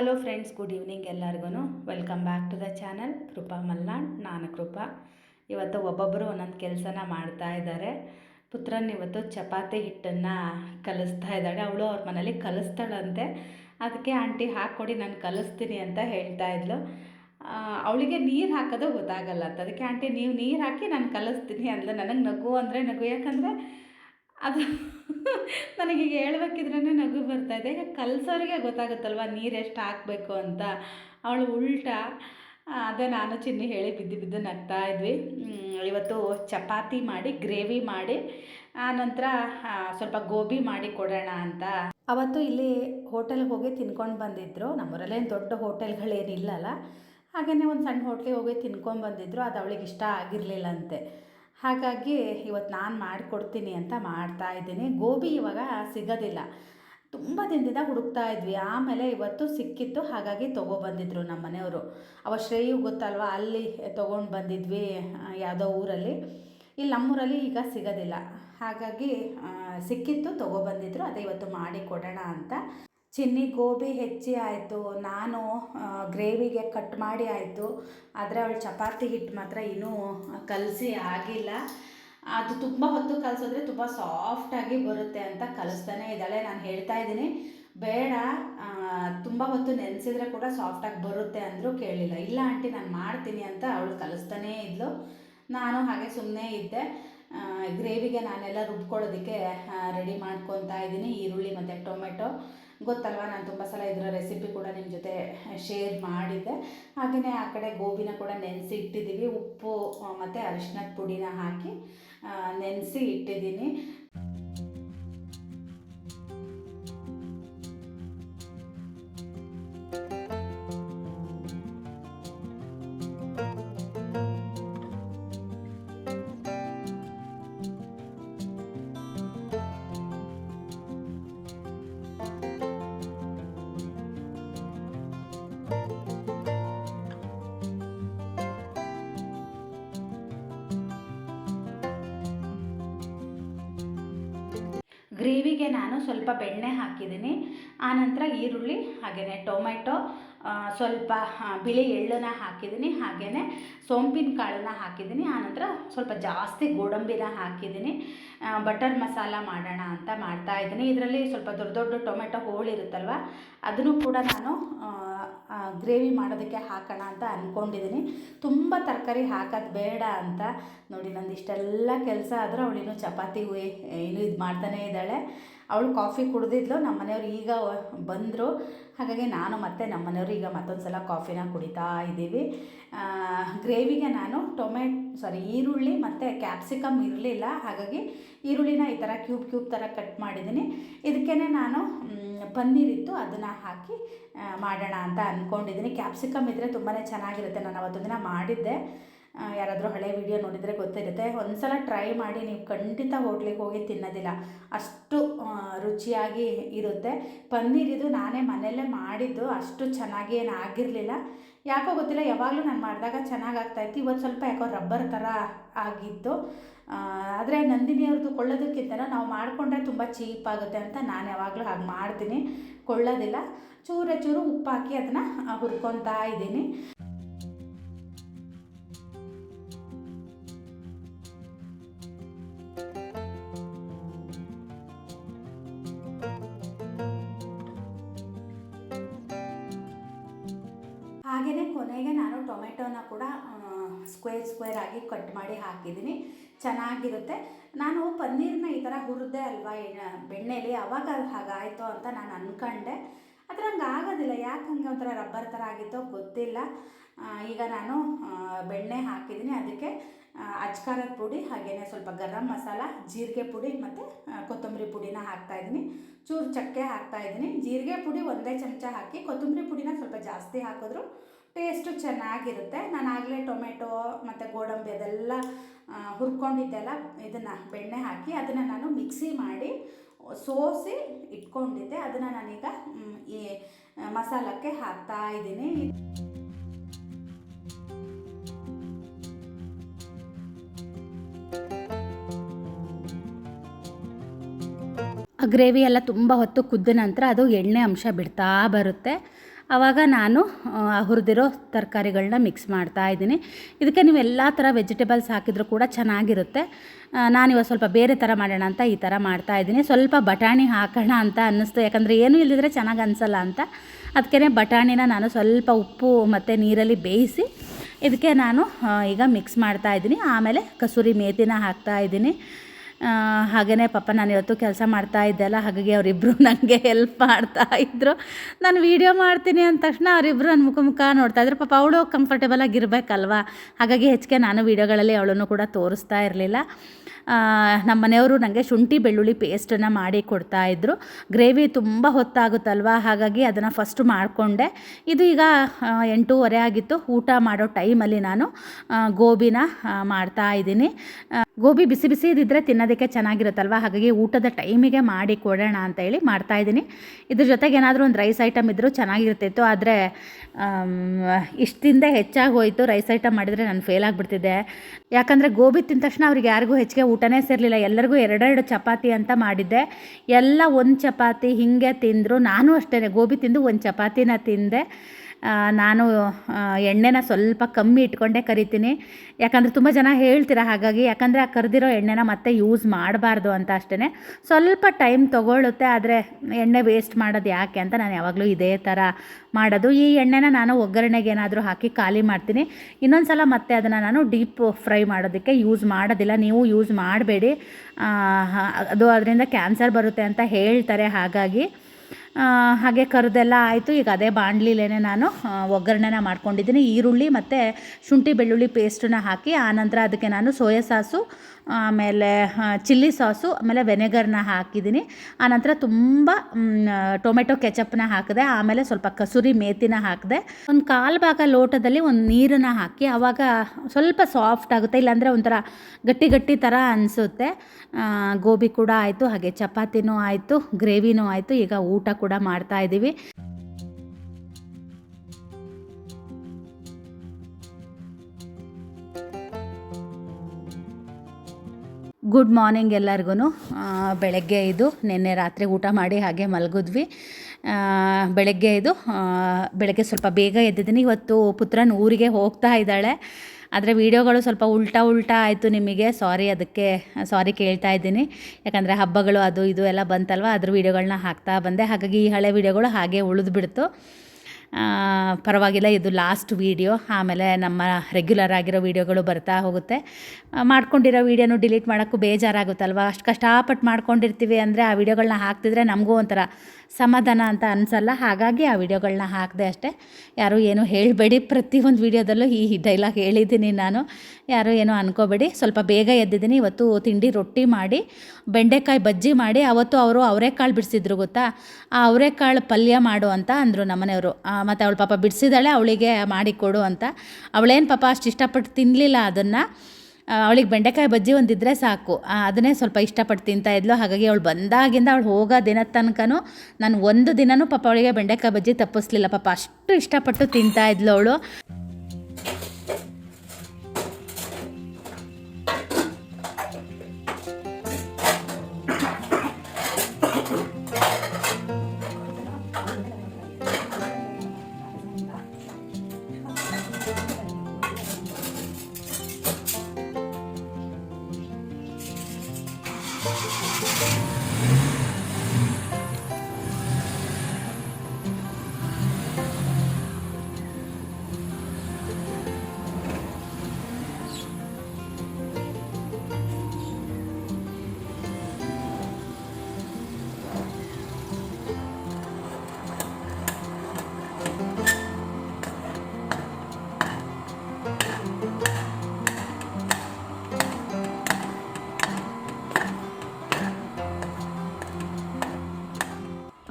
Hello friends good evening ಎಲ್ಲರಿಗೂ welcome back to the channel Krupa Malnad, ನಾನು ಕೃಪಾ. ಇವತ್ತು ಒಬ್ಬೊಬ್ಬರು ಒಂದೊಂದು ಕೆಲಸನ ಮಾಡ್ತಾ ಇದ್ದಾರೆ ಪುತ್ರನ್ ಇವತ್ತು ಚಪಾತಿ ಹಿಟ್ಟನ್ನು ಕಲಿಸ್ತಾ ಇದ್ದಾಳೆ. ಅವಳು ಅವ್ರ ಮನೇಲಿ ಕಲಿಸ್ತಾಳಂತೆ. ಅದಕ್ಕೆ ಆಂಟಿ ಹಾಕ್ಕೊಡಿ, ನಾನು ಕಲಿಸ್ತೀನಿ ಅಂತ ಹೇಳ್ತಾ ಇದ್ಲು. ಅವಳಿಗೆ ನೀರು ಹಾಕೋದು ಗೊತ್ತಾಗಲ್ಲ ಅಂತ. ಅದಕ್ಕೆ ಆಂಟಿ, ನೀವು ನೀರು ಹಾಕಿ ನಾನು ಕಲಿಸ್ತೀನಿ ಅಂದ್ಲು. ನನಗೆ ನಗು ಅಂದರೆ ನಗು. ಯಾಕಂದರೆ ಅದು ನನಗೀಗ ಹೇಳ್ಬೇಕಿದ್ರೇ ನಗು ಬರ್ತಾ ಇದೆ. ಈಗ ಕಲ್ಸೋರಿಗೆ ಗೊತ್ತಾಗುತ್ತಲ್ವ ನೀರು ಎಷ್ಟು ಹಾಕಬೇಕು ಅಂತ. ಅವಳು ಉಲ್ಟಾ ಅದೇ ನಾನು ಚಿನ್ನಿ ಹೇಳಿ ಬಿದ್ದು ಬಿದ್ದು ನಗ್ತಾ ಇದ್ವಿ. ಇವತ್ತು ಚಪಾತಿ ಮಾಡಿ, ಗ್ರೇವಿ ಮಾಡಿ ಆನಂತರ ಸ್ವಲ್ಪ ಗೋಬಿ ಮಾಡಿ ಕೊಡೋಣ ಅಂತ. ಅವತ್ತು ಇಲ್ಲಿ ಹೋಟೆಲ್ಗೆ ಹೋಗಿ ತಿನ್ಕೊಂಡು ಬಂದಿದ್ದರು ನಮ್ಮೂರಲ್ಲೇನು ದೊಡ್ಡ ಹೋಟೆಲ್ಗಳೇನಿಲ್ಲಲ್ಲ. ಹಾಗೆಯೇ ಒಂದು ಸಣ್ಣ ಹೋಟ್ಲಿಗೆ ಹೋಗಿ ತಿನ್ಕೊಂಡು ಬಂದಿದ್ರು. ಅದು ಅವಳಿಗೆ ಇಷ್ಟ ಆಗಿರಲಿಲ್ಲಂತೆ ಹಾಗಾಗಿ ಇವತ್ತು ನಾನು ಮಾಡಿಕೊಡ್ತೀನಿ ಅಂತ ಮಾಡ್ತಾ ಇದ್ದೀನಿ. ಗೋಬಿ ಇವಾಗ ಸಿಗೋದಿಲ್ಲ. ತುಂಬ ದಿನದಿಂದ ಹುಡುಕ್ತಾ ಇದ್ವಿ. ಆಮೇಲೆ ಇವತ್ತು ಸಿಕ್ಕಿತ್ತು. ಹಾಗಾಗಿ ತೊಗೊಬಂದಿದ್ರು ನಮ್ಮ ಮನೆಯವರು. ಅವ ಶ್ರೇಯು ಗೊತ್ತಲ್ವ? ಅಲ್ಲಿ ತೊಗೊಂಡು ಬಂದಿದ್ವಿ ಯಾವುದೋ ಊರಲ್ಲಿ. ಇಲ್ಲಿ ನಮ್ಮೂರಲ್ಲಿ ಈಗ ಸಿಗೋದಿಲ್ಲ. ಹಾಗಾಗಿ ಸಿಕ್ಕಿತ್ತು ತೊಗೊಬಂದಿದ್ರು ಅದೇ ಇವತ್ತು ಮಾಡಿ ಕೊಡೋಣ ಅಂತ. ಚಿನ್ನಿ ಗೋಬಿ ಹೆಚ್ಚಿ ಆಯಿತು. ನಾನು ಗ್ರೇವಿಗೆ ಕಟ್ ಮಾಡಿ ಆಯಿತು. ಆದರೆ ಅವಳು ಚಪಾತಿ ಹಿಟ್ಟು ಮಾತ್ರ ಇನ್ನೂ ಕಲಸಿ ಆಗಿಲ್ಲ. ಅದು ತುಂಬ ಹೊತ್ತು ಕಲಿಸಿದ್ರೆ ತುಂಬ ಸಾಫ್ಟಾಗಿ ಬರುತ್ತೆ ಅಂತ ಕಲಿಸ್ತಾನೆ ಇದ್ದಾಳೆ. ನಾನು ಹೇಳ್ತಾ ಇದ್ದೀನಿ. ಬೇಡ ತುಂಬ ಹೊತ್ತು ನೆನೆಸಿದ್ರೆ ಕೂಡ ಸಾಫ್ಟಾಗಿ ಬರುತ್ತೆ ಅಂದರೂ ಕೇಳಿಲ್ಲ. ಇಲ್ಲ ಆಂಟಿ, ನಾನು ಮಾಡ್ತೀನಿ ಅಂತ ಅವಳು ಕಲಿಸ್ತಾನೇ ಇದ್ಲು. ನಾನು ಹಾಗೆ ಸುಮ್ಮನೆ ಇದ್ದೆ. ಗ್ರೇವಿಗೆ ನಾನೆಲ್ಲ ರುಬ್ಕೊಳ್ಳೋದಕ್ಕೆ ರೆಡಿ ಮಾಡ್ಕೊತಾ ಇದ್ದೀನಿ. ಈರುಳ್ಳಿ ಮತ್ತು ಟೊಮೆಟೊ. ಗೊತ್ತಲ್ವ? ನಾನು ತುಂಬ ಸಲ ಇದರ ರೆಸಿಪಿ ಕೂಡ ನಿಮ್ಮ ಜೊತೆ ಶೇರ್ ಮಾಡಿದ್ದೆ. ಹಾಗೆಯೇ ಆ ಕಡೆ ಗೋಬಿನ ಕೂಡ ನೆನೆಸಿ ಇಟ್ಟಿದ್ದೀವಿ ಉಪ್ಪು ಮತ್ತು ಅರಿಶಿನದ ಪುಡಿನ ಹಾಕಿ ನೆನೆಸಿ ಇಟ್ಟಿದ್ದೀನಿ ಗ್ರೇವಿಗೆ ನಾನು ಸ್ವಲ್ಪ ಬೆಣ್ಣೆ ಹಾಕಿದ್ದೀನಿ. ಆನಂತರ ಈರುಳ್ಳಿ ಹಾಗೆಯೇ ಟೊಮೆಟೊ ಸ್ವಲ್ಪ ಬಿಳಿ ಎಳ್ಳನ್ನ ಹಾಕಿದ್ದೀನಿ. ಹಾಗೆಯೇ ಸೋಂಪಿನ ಕಾಳನ್ನ ಹಾಕಿದ್ದೀನಿ. ಆನಂತರ ಸ್ವಲ್ಪ ಜಾಸ್ತಿ ಗೋಡಂಬಿನ ಹಾಕಿದ್ದೀನಿ. ಬಟರ್ ಮಸಾಲ ಮಾಡೋಣ ಅಂತ ಮಾಡ್ತಾ ಇದ್ದೀನಿ. ಇದರಲ್ಲಿ ಸ್ವಲ್ಪ ದೊಡ್ಡ ದೊಡ್ಡ ಟೊಮೆಟೊ ಹೋಳಿರುತ್ತಲ್ವ, ಅದನ್ನು ಕೂಡ ನಾನು ಗ್ರೇವಿ ಮಾಡೋದಕ್ಕೆ ಹಾಕೋಣ ಅಂತ ಅಂದ್ಕೊಂಡಿದ್ದೀನಿ ತುಂಬ ತರಕಾರಿ ಹಾಕೋದು ಬೇಡ ಅಂತ ನೋಡಿ ನಂದು ಇಷ್ಟೆಲ್ಲ ಕೆಲಸ ಆದರೂ ಅವಳಿನ್ನೂ ಚಪಾತಿ ಏನು ಇದು ಮಾಡ್ತಾನೇ ಇದ್ದಾಳೆ. ಅವಳು ಕಾಫಿ ಕುಡಿದಿದ್ಲು, ನಮ್ಮ ಮನೆಯವ್ರು ಈಗ ಬಂದರು. ಹಾಗಾಗಿ ನಾನು ಮತ್ತು ನಮ್ಮ ಮನೆಯವರು ಈಗ ಮತ್ತೊಂದು ಸಲ ಕಾಫಿನ ಕುಡಿತಾ ಇದ್ದೀವಿ. ಗ್ರೇವಿಗೆ ನಾನು ಟೊಮೆಟ್ ಸಾರಿ ಈರುಳ್ಳಿ ಮತ್ತು ಕ್ಯಾಪ್ಸಿಕಮ್ ಇರಲಿಲ್ಲ. ಹಾಗಾಗಿ ಈರುಳ್ಳಿನ ಈ ಥರ ಕ್ಯೂಬ್ ಕ್ಯೂಬ್ ಥರ ಕಟ್ ಮಾಡಿದ್ದೀನಿ. ಇದಕ್ಕೇ ನಾನು ಪನ್ನೀರಿತ್ತು ಅದನ್ನು ಹಾಕಿ ಮಾಡೋಣ ಅಂತ ಅಂದ್ಕೊಂಡಿದ್ದೀನಿ ಕ್ಯಾಪ್ಸಿಕಮ್ ಇದ್ದರೆ ತುಂಬಾ ಚೆನ್ನಾಗಿರುತ್ತೆ. ನಾನು ಅವತ್ತು ದಿನ ಮಾಡಿದ್ದೆ. ಯಾರಾದರೂ ಹಳೆ ವಿಡಿಯೋ ನೋಡಿದರೆ ಗೊತ್ತಿರುತ್ತೆ. ಒಂದು ಸಲ ಟ್ರೈ ಮಾಡಿ ನೀವು ಖಂಡಿತ ಹೋಟ್ಲಿಗೆ ಹೋಗಿ ತಿನ್ನೋದಿಲ್ಲ. ಅಷ್ಟು ರುಚಿಯಾಗಿ ಇರುತ್ತೆ. ಪನ್ನೀರ್ ಇದು ನಾನೇ ಮನೆಯಲ್ಲೇ ಮಾಡಿದ್ದು. ಅಷ್ಟು ಚೆನ್ನಾಗಿ ಏನು ಆಗಿರಲಿಲ್ಲ. ಯಾಕೋ ಗೊತ್ತಿಲ್ಲ, ಯಾವಾಗಲೂ ನಾನು ಮಾಡಿದಾಗ ಚೆನ್ನಾಗಿ ಆಗ್ತಾಯಿತ್ತು ಇವತ್ತು ಸ್ವಲ್ಪ ಯಾಕೋ ರಬ್ಬರ್ ಥರ ಆಗಿತ್ತು. ಆದರೆ ನಂದಿನಿಯವ್ರದ್ದು ಕೊಳ್ಳೋದಕ್ಕಿಂತ ನಾವು ಮಾಡಿಕೊಂಡ್ರೆ ತುಂಬ ಚೀಪ್ ಆಗುತ್ತೆ ಅಂತ ನಾನು ಯಾವಾಗಲೂ ಹಾಗೆ ಮಾಡ್ತೀನಿ. ಕೊಳ್ಳೋದಿಲ್ಲ. ಚೂರ ಚೂರು ಉಪ್ಪು ಹಾಕಿ ಅದನ್ನು ಹುರ್ಕೊತಾ ಇದ್ದೀನಿ. ಸ್ಕ್ವೇರ್ ಸ್ಕ್ವೇರ್ ಆಗಿ ಕಟ್ ಮಾಡಿ ಹಾಕಿದ್ದೀನಿ. ಚೆನ್ನಾಗಿರುತ್ತೆ. ನಾನು ಪನ್ನೀರನ್ನ ಈ ಥರ ಹುರಿದೆ ಅಲ್ವಾ ಬೆಣ್ಣೆಲಿ ಅದು ಹಾಗಾಯಿತು ಅಂತ ನಾನು ಅಂದ್ಕೊಂಡೆ ಆದರೆ ಹಂಗೆ ಆಗೋದಿಲ್ಲ. ಯಾಕೆ ಹಂಗೆ ಒಂಥರ ರಬ್ಬರ್ ಥರ ಆಗಿತ್ತೋ ಗೊತ್ತಿಲ್ಲ. ಈಗ ನಾನು ಬೆಣ್ಣೆ ಹಾಕಿದ್ದೀನಿ. ಅದಕ್ಕೆ ಅಜ್ಕಾರದ ಪುಡಿ ಹಾಗೆಯೇ ಸ್ವಲ್ಪ ಗರಂ ಮಸಾಲ, ಜೀರಿಗೆ ಪುಡಿ ಮತ್ತು ಕೊತ್ತಂಬರಿ ಪುಡಿನ ಹಾಕ್ತಾಯಿದ್ದೀನಿ ಚೂರು ಚಕ್ಕೆ ಹಾಕ್ತಾಯಿದ್ದೀನಿ ಜೀರಿಗೆ ಪುಡಿ ಒಂದೇ ಚಮಚ ಹಾಕಿ, ಕೊತ್ತಂಬರಿ ಪುಡಿನ ಸ್ವಲ್ಪ ಜಾಸ್ತಿ ಹಾಕಿದ್ರು ಟೇಸ್ಟು ಚೆನ್ನಾಗಿರುತ್ತೆ. ನಾನು ಆಗಲೇ ಟೊಮೆಟೊ ಮತ್ತು ಗೋಡಂಬಿ ಅದೆಲ್ಲ ಹುರ್ಕೊಂಡಿದ್ದೆಲ್ಲ ಇದನ್ನು ಬೆಣ್ಣೆ ಹಾಕಿ ಅದನ್ನು ನಾನು ಮಿಕ್ಸಿ ಮಾಡಿ ಸೋಸಿ ಇಟ್ಕೊಂಡಿದ್ದೆ. ಅದನ್ನು ನಾನೀಗ ಈ ಮಸಾಲಕ್ಕೆ ಹಾಕ್ತಾ ಇದ್ದೀನಿ. ಗ್ರೇವಿ ಎಲ್ಲ ತುಂಬ ಹೊತ್ತು ಕುದ್ದ ನಂತರ ಅದು ಎಣ್ಣೆ ಅಂಶ ಬಿಡ್ತಾ ಬರುತ್ತೆ. ಆವಾಗ ನಾನು ಹುರಿದಿರೋ ತರಕಾರಿಗಳನ್ನ ಮಿಕ್ಸ್ ಮಾಡ್ತಾ ಇದ್ದೀನಿ. ಇದಕ್ಕೆ ನೀವು ಎಲ್ಲ ಥರ ವೆಜಿಟೇಬಲ್ಸ್ ಹಾಕಿದರೂ ಕೂಡ ಚೆನ್ನಾಗಿರುತ್ತೆ. ನಾನಿವಾಗ ಸ್ವಲ್ಪ ಬೇರೆ ಥರ ಮಾಡೋಣ ಅಂತ ಈ ಥರ ಮಾಡ್ತಾ ಇದ್ದೀನಿ. ಸ್ವಲ್ಪ ಬಟಾಣಿ ಹಾಕೋಣ ಅಂತ ಅನ್ನಿಸ್ತು. ಯಾಕಂದರೆ ಏನೂ ಇಲ್ಲದಿದ್ರೆ ಚೆನ್ನಾಗಿ ಅನಿಸಲ್ಲ ಅಂತ. ಅದಕ್ಕೇ ಬಟಾಣಿನ ನಾನು ಸ್ವಲ್ಪ ಉಪ್ಪು ಮತ್ತು ನೀರಲ್ಲಿ ಬೇಯಿಸಿ ಇದಕ್ಕೆ ನಾನು ಈಗ ಮಿಕ್ಸ್ ಮಾಡ್ತಾ ಇದ್ದೀನಿ. ಆಮೇಲೆ ಕಸೂರಿ ಮೇಥಿನ ಹಾಕ್ತಾ ಇದ್ದೀನಿ. ಹಾಗೆಯೇ ಪಾಪ ನಾನು ಇವತ್ತು ಕೆಲಸ ಮಾಡ್ತಾ ಇದ್ದೆ ಅಲ್ಲ, ಹಾಗಾಗಿ ಅವರಿಬ್ಬರು ನನಗೆ ಹೆಲ್ಪ್ ಮಾಡ್ತಾ ಇದ್ದರು ನಾನು ವೀಡಿಯೋ ಮಾಡ್ತೀನಿ ಅಂದ ತಕ್ಷಣ ಅವರಿಬ್ಬರು ನನ್ನ ಮುಖ ಮುಖ ನೋಡ್ತಾ ಇದ್ರು. ಪಾಪ ಅವಳು ಕಂಫರ್ಟೇಬಲ್ ಆಗಿರಬೇಕಲ್ವಾ? ಹಾಗಾಗಿ ಹೆಚ್ಚಿಗೆ ನಾನು ವೀಡಿಯೋಗಳಲ್ಲಿ ಅವಳನ್ನು ಕೂಡ ತೋರಿಸ್ತಾ ಇರಲಿಲ್ಲ. ನಮ್ಮ ಮನೆಯವರು ನನಗೆ ಶುಂಠಿ, ಬೆಳ್ಳುಳ್ಳಿ ಪೇಸ್ಟನ್ನು ಮಾಡಿ ಕೊಡ್ತಾ ಇದ್ದರು ಗ್ರೇವಿ ತುಂಬ ಹೊತ್ತಾಗುತ್ತಲ್ವ? ಹಾಗಾಗಿ ಅದನ್ನು ಫಸ್ಟು ಮಾಡಿಕೊಂಡೆ. ಇದು ಈಗ ಎಂಟೂವರೆ ಆಗಿತ್ತು. ಊಟ ಮಾಡೋ ಟೈಮಲ್ಲಿ ನಾನು ಗೋಬಿನ ಮಾಡ್ತಾ ಇದ್ದೀನಿ. ಗೋಬಿ ಬಿಸಿ ಬಿಸಿ ಇದ್ದಿದ್ರೆ ತಿನ್ನೋದಕ್ಕೆ ಚೆನ್ನಾಗಿರುತ್ತಲ್ವ? ಹಾಗಾಗಿ ಊಟದ ಟೈಮಿಗೆ ಮಾಡಿ ಕೊಡೋಣ ಅಂತ ಹೇಳಿ ಮಾಡ್ತಾ ಇದ್ದೀನಿ. ಇದ್ರ ಜೊತೆಗೆ ಏನಾದರೂ ಒಂದು ರೈಸ್ ಐಟಮ್ ಇದ್ದರೂ ಚೆನ್ನಾಗಿರ್ತಿತ್ತು. ಆದರೆ ಇಷ್ಟಿಂದ ಹೆಚ್ಚಾಗಿ ಹೋಯಿತು. ರೈಸ್ ಐಟಮ್ ಮಾಡಿದರೆ ನಾನು ಫೇಲ್ ಆಗಿಬಿಡ್ತಿದ್ದೆ ಯಾಕಂದರೆ ಗೋಬಿ ತಿಂದ ತಕ್ಷಣ ಅವ್ರಿಗೆ ಯಾರಿಗೂ ಹೆಚ್ಚಿಗೆ ಊಟನೇ ಸೇರಲಿಲ್ಲ. ಎಲ್ಲರಿಗೂ ಎರಡೆರಡು ಚಪಾತಿ ಅಂತ ಮಾಡಿದ್ದೆ. ಎಲ್ಲ ಒಂದು ಚಪಾತಿ ಹೀಗೆ ತಿಂದರು. ನಾನು ಅಷ್ಟೇ ಗೋಬಿ ತಿಂದು ಒಂದು ಚಪಾತಿನ ತಿಂದೆ. ನಾನು ಎಣ್ಣೆನ ಸ್ವಲ್ಪ ಕಮ್ಮಿ ಇಟ್ಕೊಂಡೇ ಕರಿತೀನಿ. ಯಾಕಂದರೆ ತುಂಬ ಜನ ಹೇಳ್ತೀರ ಹಾಗಾಗಿ, ಯಾಕಂದರೆ ಆ ಕರೆದಿರೋ ಎಣ್ಣೆನ ಮತ್ತೆ ಯೂಸ್ ಮಾಡಬಾರ್ದು ಅಂತ ಅಷ್ಟೇ ಸ್ವಲ್ಪ ಟೈಮ್ ತೊಗೊಳ್ಳುತ್ತೆ ಆದರೆ ಎಣ್ಣೆ ವೇಸ್ಟ್ ಮಾಡೋದು ಯಾಕೆ ಅಂತ ನಾನು ಯಾವಾಗಲೂ ಇದೇ ಥರ ಮಾಡೋದು. ಈ ಎಣ್ಣೆನ ನಾನು ಒಗ್ಗರಣೆಗೆ ಏನಾದರೂ ಹಾಕಿ ಖಾಲಿ ಮಾಡ್ತೀನಿ. ಇನ್ನೊಂದು ಸಲ ಮತ್ತೆ ಅದನ್ನು ನಾನು ಡೀಪ್ ಫ್ರೈ ಮಾಡೋದಕ್ಕೆ ಯೂಸ್ ಮಾಡೋದಿಲ್ಲ. ನೀವು ಯೂಸ್ ಮಾಡಬೇಡಿ. ಅದು ಅದರಿಂದ ಕ್ಯಾನ್ಸರ್ ಬರುತ್ತೆ ಅಂತ ಹೇಳ್ತಾರೆ ಹಾಗಾಗಿ. ಹಾಗೆ ಕರೆದೆಲ್ಲ ಆಯಿತು. ಈಗ ಅದೇ ಬಾಣಲಿಲೇ ನಾನು ಒಗ್ಗರಣೆನ ಮಾಡ್ಕೊಂಡಿದ್ದೀನಿ. ಈರುಳ್ಳಿ ಮತ್ತು ಶುಂಠಿ ಬೆಳ್ಳುಳ್ಳಿ ಪೇಸ್ಟನ್ನ ಹಾಕಿ, ಆನಂತರ ಅದಕ್ಕೆ ನಾನು ಸೋಯಾ ಸಾಸು ಆಮೇಲೆ ಚಿಲ್ಲಿ ಸಾಸು, ಆಮೇಲೆ ವೆನೆಗರ್ನ ಹಾಕಿದ್ದೀನಿ. ಆನಂತರ ತುಂಬ ಟೊಮೆಟೊ ಕೆಚಪ್ನ ಹಾಕಿದೆ. ಆಮೇಲೆ ಸ್ವಲ್ಪ ಕಸೂರಿ ಮೇತಿನ ಹಾಕಿದೆ. ಒಂದು ಕಾಲು ಭಾಗ ಲೋಟದಲ್ಲಿ ಒಂದು ನೀರನ್ನು ಹಾಕಿ ಆವಾಗ ಸ್ವಲ್ಪ ಸಾಫ್ಟ್ ಆಗುತ್ತೆ. ಇಲ್ಲಾಂದರೆ ಒಂಥರ ಗಟ್ಟಿ ಗಟ್ಟಿ ಥರ ಅನಿಸುತ್ತೆ. ಗೋಬಿ ಕೂಡ ಆಯಿತು, ಹಾಗೆ ಚಪಾತಿನೂ ಆಯಿತು ಗ್ರೇವಿನೂ ಆಯಿತು. ಈಗ ಊಟ ಕೂಡ ಮಾಡ್ತಾ ಇದ್ದೀವಿ ಗುಡ್ ಮಾರ್ನಿಂಗ್ ಎಲ್ಲರಿಗೂ ಬೆಳಗ್ಗೆ ಇದು, ನಿನ್ನೆ ರಾತ್ರಿ ಊಟ ಮಾಡಿ ಹಾಗೆ ಮಲಗಿದ್ವಿ. ಬೆಳಗ್ಗೆ ಇದು ಬೆಳಗ್ಗೆ ಸ್ವಲ್ಪ ಬೇಗ ಎದ್ದಿದ್ದೀನಿ. ಇವತ್ತು ಪುತ್ರನ ಊರಿಗೆ ಹೋಗ್ತಾ ಇದ್ದಾಳೆ. ಆದರೆ ವೀಡಿಯೋಗಳು ಸ್ವಲ್ಪ ಉಲ್ಟಾ ಉಲ್ಟಾ ಆಯಿತು ನಿಮಗೆ. ಸಾರಿ ಅದಕ್ಕೆ ಸಾರಿ ಕೇಳ್ತಾ ಇದ್ದೀನಿ. ಯಾಕಂದರೆ ಹಬ್ಬಗಳು ಅದು ಇದು ಎಲ್ಲ ಬಂತಲ್ವ, ಅದ್ರ ವೀಡಿಯೋಗಳನ್ನ ಹಾಕ್ತಾ ಬಂದೆ. ಹಾಗಾಗಿ ಈ ಹಳೆ ವೀಡಿಯೋಗಳು ಹಾಗೆ ಉಳಿದ್ಬಿಡ್ತು. ಪರವಾಗಿಲ್ಲ, ಇದು ಲಾಸ್ಟ್ ವೀಡಿಯೋ ಆಮೇಲೆ ನಮ್ಮ ರೆಗ್ಯುಲರ್ ಆಗಿರೋ ವೀಡಿಯೋಗಳು ಬರ್ತಾ ಹೋಗುತ್ತೆ. ಮಾಡ್ಕೊಂಡಿರೋ ವೀಡಿಯೋನು ಡಿಲೀಟ್ ಮಾಡೋಕ್ಕೂ ಬೇಜಾರಾಗುತ್ತಲ್ವ? ಅಷ್ಟು ಕಷ್ಟಪಟ್ಟು ಮಾಡ್ಕೊಂಡಿರ್ತೀವಿ ಅಂದರೆ ಆ ವೀಡಿಯೋಗಳನ್ನ ಹಾಕ್ತಿದ್ರೆ ನಮಗೂ ಒಂಥರ ಸಮಾಧಾನ ಅಂತ ಅನಿಸಲ್ಲ. ಹಾಗಾಗಿ ಆ ವಿಡಿಯೋಗಳನ್ನ ಹಾಕಿದೆ ಅಷ್ಟೇ. ಯಾರೂ ಏನು ಹೇಳಬೇಡಿ. ಪ್ರತಿಯೊಂದು ವೀಡಿಯೋದಲ್ಲೂ ಈ ಡೈಲಾಗ್ ಹೇಳಿದ್ದೀನಿ ನಾನು. ಯಾರು ಏನೂ ಅನ್ಕೋಬೇಡಿ. ಸ್ವಲ್ಪ ಬೇಗ ಎದ್ದಿದ್ದೀನಿ. ಇವತ್ತು ತಿಂಡಿ ರೊಟ್ಟಿ ಮಾಡಿ, ಬೆಂಡೆಕಾಯಿ ಬಜ್ಜಿ ಮಾಡಿ, ಅವತ್ತು ಅವರು ಅವರೆಕಾಳು ಬಿಡಿಸಿದ್ರು ಗೊತ್ತಾ? ಆ ಅವರೆಕಾಳು ಪಲ್ಯ ಮಾಡು ಅಂತ ಅಂದರು ನಮ್ಮನೆಯವರು. ಮತ್ತು ಅವಳು ಪಾಪ ಬಿಡಿಸಿದಾಳೆ ಅವಳಿಗೆ ಮಾಡಿಕೊಡು ಅಂತ. ಅವಳೇನು ಪಾಪ ಅಷ್ಟು ಇಷ್ಟಪಟ್ಟು ತಿನ್ನಲಿಲ್ಲ ಅದನ್ನು. ಅವಳಿಗೆ ಬೆಂಡೆಕಾಯಿ ಬಜ್ಜಿ ಒಂದಿದ್ರೆ ಸಾಕು. ಅದನ್ನೇ ಸ್ವಲ್ಪ ಇಷ್ಟಪಟ್ಟು ತಿಂತಾ ಹಾಗಾಗಿ ಅವಳು ಬಂದಾಗಿಂದ ಅವಳು ಹೋಗೋ ದಿನದ ತನಕನೂ ನಾನು ಒಂದು ದಿನವೂ ಪಾಪ ಅವಳಿಗೆ ಬೆಂಡೆಕಾಯಿ ಬಜ್ಜಿ ತಪ್ಪಿಸ್ಲಿಲ್ಲ. ಪಾಪ ಅಷ್ಟು ಇಷ್ಟಪಟ್ಟು ತಿಂತಾ ಅವಳು.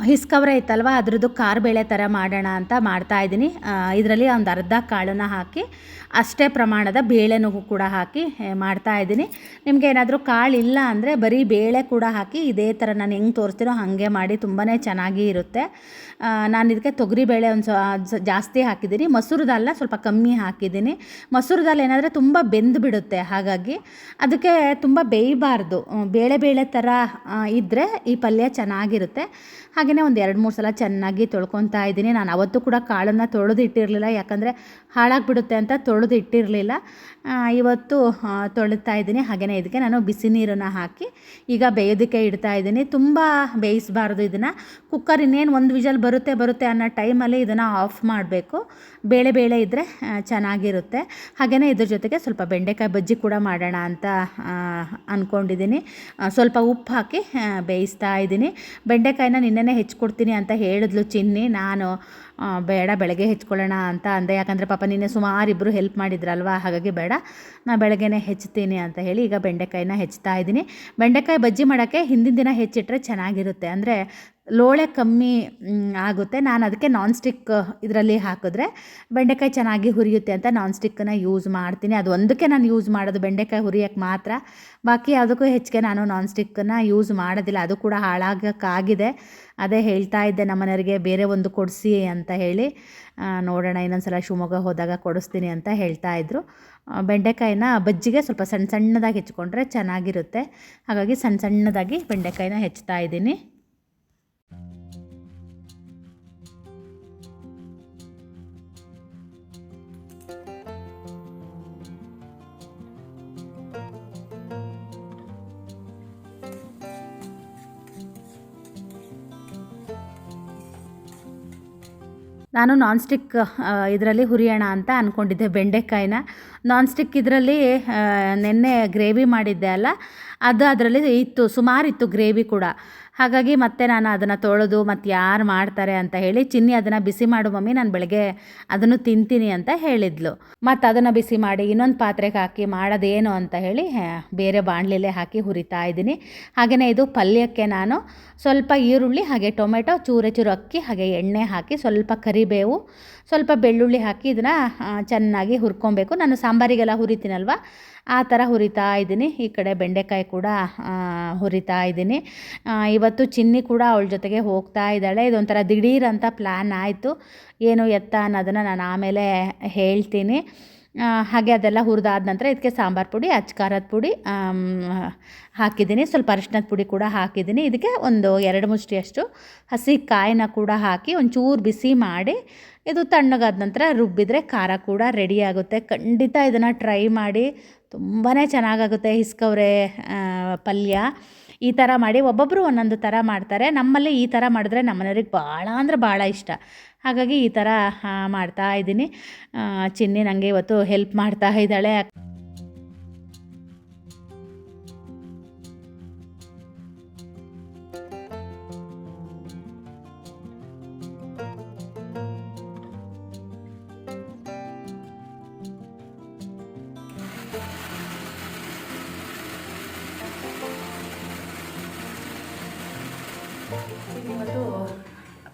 ಹಿಸ್ಕವ್ರೆ ಐತಲ್ವ? ಅದ್ರದ್ದು ಕಾರ್ ಬೇಳೆ ಥರ ಮಾಡೋಣ ಅಂತ ಮಾಡ್ತಾ ಇದ್ದೀನಿ. ಇದರಲ್ಲಿ ಒಂದು ಅರ್ಧ ಕಾಳನ್ನು ಹಾಕಿ, ಅಷ್ಟೇ ಪ್ರಮಾಣದ ಬೇಳೆನೂ ಕೂಡ ಹಾಕಿ ಮಾಡ್ತಾ ಇದ್ದೀನಿ. ನಿಮಗೆ ಏನಾದರೂ ಕಾಳು ಇಲ್ಲ ಅಂದರೆ ಬರೀ ಬೇಳೆ ಕೂಡ ಹಾಕಿ, ಇದೇ ಥರ ನಾನು ಹೆಂಗೆ ತೋರಿಸ್ತೀನೋ ಹಾಗೆ ಮಾಡಿ ತುಂಬಾ ಚೆನ್ನಾಗಿ ಇರುತ್ತೆ. ನಾನು ಇದಕ್ಕೆ ತೊಗರಿಬೇಳೆ ಒಂದು ಸ್ವ ಜಾಸ್ತಿ ಹಾಕಿದ್ದೀನಿ. ಮೊಸರು ದಾಲ್ನ ಸ್ವಲ್ಪ ಕಮ್ಮಿ ಹಾಕಿದ್ದೀನಿ. ಮೊಸರು ದಾಲ್ ಏನಾದರೆ ತುಂಬ ಬೆಂದು ಬಿಡುತ್ತೆ, ಹಾಗಾಗಿ ಅದಕ್ಕೆ ತುಂಬ ಬೇಯಬಾರ್ದು. ಬೇಳೆ ಬೇಳೆ ಥರ ಇದ್ದರೆ ಈ ಪಲ್ಯ ಚೆನ್ನಾಗಿರುತ್ತೆ. ಹಾಗೆಯೇ ಒಂದು ಎರಡು ಮೂರು ಸಲ ಚೆನ್ನಾಗಿ ತೊಳ್ಕೊತಾ ಇದ್ದೀನಿ. ನಾನು ಅವತ್ತು ಕೂಡ ಕಾಳನ್ನು ತೊಳೆದು ಇಟ್ಟಿರಲಿಲ್ಲ ಯಾಕಂದರೆ ಹಾಳಾಗಿಬಿಡುತ್ತೆ ಅಂತ ತೊಳೆದು ಇಟ್ಟಿರಲಿಲ್ಲ ಇವತ್ತು ತೊಳಿತಾ ಇದ್ದೀನಿ. ಹಾಗೆಯೇ ಇದಕ್ಕೆ ನಾನು ಬಿಸಿ ನೀರನ್ನು ಹಾಕಿ ಈಗ ಬೇಯೋದಕ್ಕೆ ಇಡ್ತಾ ಇದ್ದೀನಿ. ತುಂಬ ಬೇಯಿಸಬಾರ್ದು ಇದನ್ನು. ಕುಕ್ಕರ್ ಇನ್ನೇನು ಒಂದು ವಿಜಲ್ ಬರುತ್ತೆ ಬರುತ್ತೆ ಅನ್ನೋ ಟೈಮಲ್ಲಿ ಇದನ್ನು ಆಫ್ ಮಾಡಬೇಕು. ಬೇಳೆ ಬೇಳೆ ಇದ್ದರೆ ಚೆನ್ನಾಗಿರುತ್ತೆ. ಹಾಗೆಯೇ ಇದ್ರ ಜೊತೆಗೆ ಸ್ವಲ್ಪ ಬೆಂಡೆಕಾಯಿ ಬಜ್ಜಿ ಕೂಡ ಮಾಡೋಣ ಅಂತ ಅಂದ್ಕೊಂಡಿದ್ದೀನಿ ಸ್ವಲ್ಪ ಉಪ್ಪು ಹಾಕಿ ಬೇಯಿಸ್ತಾ ಇದ್ದೀನಿ. ಬೆಂಡೆಕಾಯಿನ ನಿನ್ನೆನೇ ಹೆಚ್ಕೊಡ್ತೀನಿ ಅಂತ ಹೇಳಿದ್ಲು ಚಿನ್ನಿ, ನಾನು ಬೇಡ ಬೆಳಗ್ಗೆ ಹೆಚ್ಕೊಳ್ಳೋಣ ಅಂತ ಅಂದೆ. ಯಾಕಂದರೆ ಪಾಪ ನಿನ್ನೆ ಸುಮಾರು ಇಬ್ಬರು ಹೆಲ್ಪ್ ಮಾಡಿದ್ರಲ್ವ? ಹಾಗಾಗಿ ಬೇಡ ನಾನು ಬೆಳಗ್ಗೆನೆ ಹೆಚ್ಚುತ್ತೀನಿ ಅಂತ ಹೇಳಿ ಈಗ ಬೆಂಡೆಕಾಯಿನ ಹೆಚ್ಚುತ್ತಾ ಇದ್ದೀನಿ. ಬೆಂಡೆಕಾಯಿ ಬಜ್ಜಿ ಮಾಡೋಕ್ಕೆ ಹಿಂದಿನ ದಿನ ಹೆಚ್ಚಿಟ್ರೆ ಚೆನ್ನಾಗಿರುತ್ತೆ. ಅಂದರೆ ಲೋಳೆ ಕಮ್ಮಿ ಆಗುತ್ತೆ. ನಾನು ಅದಕ್ಕೆ ನಾನ್ ಸ್ಟಿಕ್ ಇದರಲ್ಲಿ ಹಾಕಿದ್ರೆ ಬೆಂಡೆಕಾಯಿ ಚೆನ್ನಾಗಿ ಹುರಿಯುತ್ತೆ ಅಂತ ನಾನ್ ಸ್ಟಿಕ್ಕನ್ನು ಯೂಸ್ ಮಾಡ್ತೀನಿ. ಅದು ಒಂದಕ್ಕೆ ನಾನು ಯೂಸ್ ಮಾಡೋದು ಬೆಂಡೆಕಾಯಿ ಹುರಿಯೋಕ್ಕೆ ಮಾತ್ರ. ಬಾಕಿ ಅದಕ್ಕೂ ಹೆಚ್ಚಿಗೆ ನಾನು ನಾನ್ ಸ್ಟಿಕ್ಕನ್ನು ಯೂಸ್ ಮಾಡೋದಿಲ್ಲ. ಅದು ಕೂಡ ಹಾಳಾಗೋಕ್ಕಾಗಿದೆ. ಅದೇ ಹೇಳ್ತಾ ಇದ್ದೆ ನಮ್ಮನೆಯವರಿಗೆ, ಬೇರೆ ಒಂದು ಕೊಡಿಸಿ ಅಂತ ಹೇಳಿ. ನೋಡೋಣ ಇನ್ನೊಂದು ಸಲ ಶಿವಮೊಗ್ಗ ಹೋದಾಗ ಕೊಡಿಸ್ತೀನಿ ಅಂತ ಹೇಳ್ತಾ ಇದ್ದರು ಬೆಂಡೆಕಾಯಿನ ಬಜ್ಜಿಗೆ ಸ್ವಲ್ಪ ಸಣ್ಣ ಸಣ್ಣದಾಗಿ ಹೆಚ್ಕೊಂಡ್ರೆ ಚೆನ್ನಾಗಿರುತ್ತೆ. ಹಾಗಾಗಿ ಸಣ್ಣ ಸಣ್ಣದಾಗಿ ಬೆಂಡೆಕಾಯಿನ ಹೆಚ್ಚುತ್ತಾ ಇದ್ದೀನಿ. ನಾನು ನಾನ್ ಸ್ಟಿಕ್ ಇದರಲ್ಲಿ ಹುರಿಯೋಣ ಅಂತ ಅಂದ್ಕೊಂಡಿದ್ದೆ ಬೆಂಡೆಕಾಯಿನ. ನಾನ್ ಸ್ಟಿಕ್ ಇದರಲ್ಲಿ ನೆನ್ನೆ ಗ್ರೇವಿ ಮಾಡಿದ್ದೆ ಅಲ್ಲ ಅದು ಅದರಲ್ಲಿ ಇತ್ತು, ಸುಮಾರಿತ್ತು ಗ್ರೇವಿ ಕೂಡ. ಹಾಗಾಗಿ ಮತ್ತೆ ನಾನು ಅದನ್ನು ತೊಳೆದು ಮತ್ತು ಯಾರು ಮಾಡ್ತಾರೆ ಅಂತ ಹೇಳಿ ಚಿನ್ನಿ ಅದನ್ನು ಬಿಸಿ ಮಾಡು ಮಮ್ಮಿ, ನಾನು ಬೆಳಗ್ಗೆ ಅದನ್ನು ತಿಂತೀನಿ ಅಂತ ಹೇಳಿದ್ಲು. ಮತ್ತು ಅದನ್ನು ಬಿಸಿ ಮಾಡಿ ಇನ್ನೊಂದು ಪಾತ್ರೆಗೆ ಹಾಕಿ ಮಾಡೋದೇನು ಅಂತ ಹೇಳಿ ಬೇರೆ ಬಾಣಲೆಲೆ ಹಾಕಿ ಹುರಿತಾ ಇದ್ದೀನಿ. ಹಾಗೆಯೇ ಇದು ಪಲ್ಯಕ್ಕೆ ನಾನು ಸ್ವಲ್ಪ ಈರುಳ್ಳಿ, ಹಾಗೆ ಟೊಮೆಟೊ, ಚೂರೆ ಚೂರು ಅಕ್ಕಿ, ಹಾಗೆ ಎಣ್ಣೆ ಹಾಕಿ ಸ್ವಲ್ಪ ಕರಿಬೇವು, ಸ್ವಲ್ಪ ಬೆಳ್ಳುಳ್ಳಿ ಹಾಕಿ ಇದನ್ನು ಚೆನ್ನಾಗಿ ಹುರ್ಕೊಬೇಕು. ನಾನು ಸಾಂಬಾರಿಗೆಲ್ಲ ಹುರಿತೀನಲ್ವ? ಆ ಥರ ಹುರಿತಾ ಇದ್ದೀನಿ. ಈ ಕಡೆ ಬೆಂಡೆಕಾಯಿ ಕೂಡ ಹುರಿತಾ ಇದ್ದೀನಿ. ಇವತ್ತು ಚಿನ್ನಿ ಕೂಡ ಅವಳ ಜೊತೆಗೆ ಹೋಗ್ತಾ ಇದ್ದಾಳೆ. ಇದೊಂಥರ ದಿಢೀರಂತ ಪ್ಲ್ಯಾನ್ ಆಯಿತು. ಏನು ಎತ್ತ ಅನ್ನೋದನ್ನು ನಾನು ಆಮೇಲೆ ಹೇಳ್ತೀನಿ. ಹಾಗೆ ಅದೆಲ್ಲ ಹುರಿದಾದ ನಂತರ ಇದಕ್ಕೆ ಸಾಂಬಾರು ಪುಡಿ, ಅಚ್ಕಾರದ ಪುಡಿ ಹಾಕಿದ್ದೀನಿ. ಸ್ವಲ್ಪ ಅರಿಶಿನದ ಪುಡಿ ಕೂಡ ಹಾಕಿದ್ದೀನಿ. ಇದಕ್ಕೆ ಒಂದು ಎರಡು ಮುಷ್ಟಿಯಷ್ಟು ಹಸಿ ಕಾಯಿನ ಕೂಡ ಹಾಕಿ ಒಂಚೂರು ಬಿಸಿ ಮಾಡಿ ಇದು ತಣ್ಣಗಾದ ನಂತರ ರುಬ್ಬಿದರೆ ಖಾರ ಕೂಡ ರೆಡಿ ಆಗುತ್ತೆ. ಖಂಡಿತ ಇದನ್ನು ಟ್ರೈ ಮಾಡಿ ತುಂಬಾ ಚೆನ್ನಾಗಾಗುತ್ತೆ ಹಿಸ್ಕವ್ರೆ ಪಲ್ಯ. ಈ ಥರ ಮಾಡಿ ಒಬ್ಬೊಬ್ಬರು ಒಂದೊಂದು ಥರ ಮಾಡ್ತಾರೆ. ನಮ್ಮಲ್ಲಿ ಈ ಥರ ಮಾಡಿದ್ರೆ ನಮ್ಮನೆಯವ್ರಿಗೆ ಭಾಳ ಅಂದ್ರೆ ಭಾಳ ಇಷ್ಟ. ಹಾಗಾಗಿ ಈ ಥರ ಮಾಡ್ತಾ ಇದ್ದೀನಿ. ಚಿನ್ನಿ ನನಗೆ ಇವತ್ತು ಹೆಲ್ಪ್ ಮಾಡ್ತಾ ಇದ್ದಾಳೆ.